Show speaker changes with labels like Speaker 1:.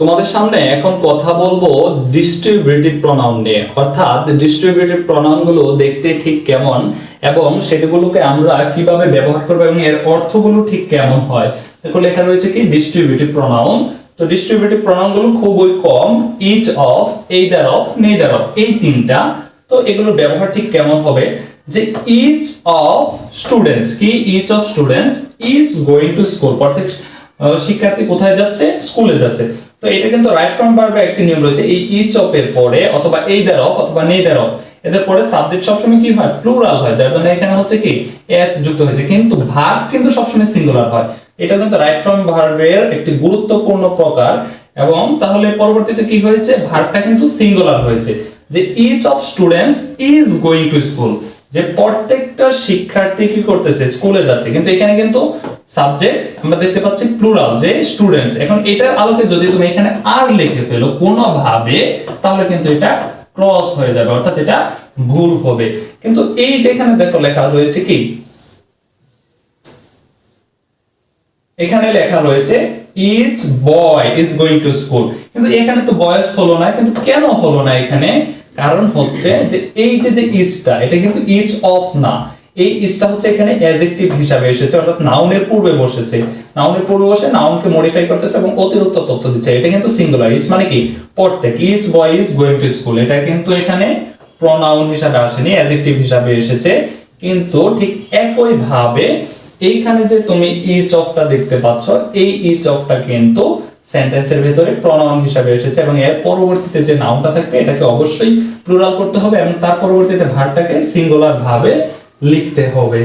Speaker 1: তোমাদের সামনে এখন কথা বলব ডিস্ট্রিবিউটিভ প্রনাউন নিয়ে। অর্থাৎ ডিস্ট্রিবিউটিভ প্রনাউনগুলো দেখতে ঠিক কেমন এবং সেগুলোকে আমরা কীভাবে ব্যবহার করব এবং এর অর্থগুলো ঠিক কেমন হয়। দেখো, লেখা রয়েছে কি? ডিস্ট্রিবিউটিভ প্রনাউন তো ডিস্ট্রিবিউটিভ প্রনাউনগুলো খুবই কম। Each of either of neither of এই তিনটা। তো এগুলোর ব্যবহার ঠিক কেমন হবে? যে ইচ অফ স্টুডেন্টস কি? Each of students is going to school প্রত্যেক শিক্ষার্থী কোথায় যাচ্ছে? স্কুলে যাচ্ছে। তো এটা কিন্তু রাইট ফ্রম ভার্বের একটি নিয়ম রয়েছে, এই ইচ অফ এর পরে অথবা এইদার অফ অথবা নেইদার অফ এদের পরে সাবজেক্ট সবসময় কি হয়? প্লুরাল হয়, যার জন্য এখানে হচ্ছে কি এস যুক্ত হয়েছে, কিন্তু ভার্ব কিন্তু সবসময় সিঙ্গুলার হয়। এটা কিন্তু রাইট ফ্রম ভার্বের একটি গুরুত্বপূর্ণ প্রকার এবং তাহলে পরবর্তীতে কি হয়েছে? ভার্বটা কিন্তু সিঙ্গুলার হয়েছে। যে each of students is going to school যে প্রত্যেকটা শিক্ষার্থী কি করতেছে? স্কুলে যাচ্ছে। কিন্তু এখানে কিন্তু সাবজেক্ট আমরা দেখতে পাচ্ছি প্লুরাল যে স্টুডেন্টস এখন এটার আলোকে যদি তুমি এখানে আর লিখে ফেলো কোনোভাবে, তাহলে কিন্তু এটা ক্রস হয়ে যাবে, অর্থাৎ এটা ভুল হবে। কিন্তু এই যে এখানে দেখো লেখা রয়েছে কি? এখানে লেখা রয়েছে each boy is going to school কিন্তু এখানে তো বয়স হলো না, কিন্তু কেন হলো না এখানে? কারণ হচ্ছে যে এই যে যে ইজটা এটা কিন্তু ইচ অফ না। এই ইজটা হচ্ছে এখানে অ্যাজেক্টিভ হিসাবে এসেছে, অর্থাৎ নাউনের পূর্বে বসেছে। নাউনের পূর্বে বসে নাউনকে মডিফাই করতেছে এবং অতিরিক্ত তথ্য দিচ্ছে। এটা কিন্তু সিঙ্গুলার ইজ মানে কি? প্রত্যেক each boy is going to school এটা কিন্তু এখানে প্রনাউন হিসাবে আসেনি অ্যাজেক্টিভ হিসাবে এসেছে। কিন্তু ঠিক একই ভাবে এইখানে যে তুমি ইচ অফটা দেখতে পাচ্ছ, এই ইচ অফটা কিন্তু সেন্টেন্সের ভেতরে প্রনাউন হিসাবে এসেছে এবং এর পরবর্তীতে যে নাউনটা থাকবে, এটাকে অবশ্যই প্লুরাল করতে হবে এবং তার পরবর্তীতে ভার্বটাকে সিঙ্গুলার ভাবে লিখতে হবে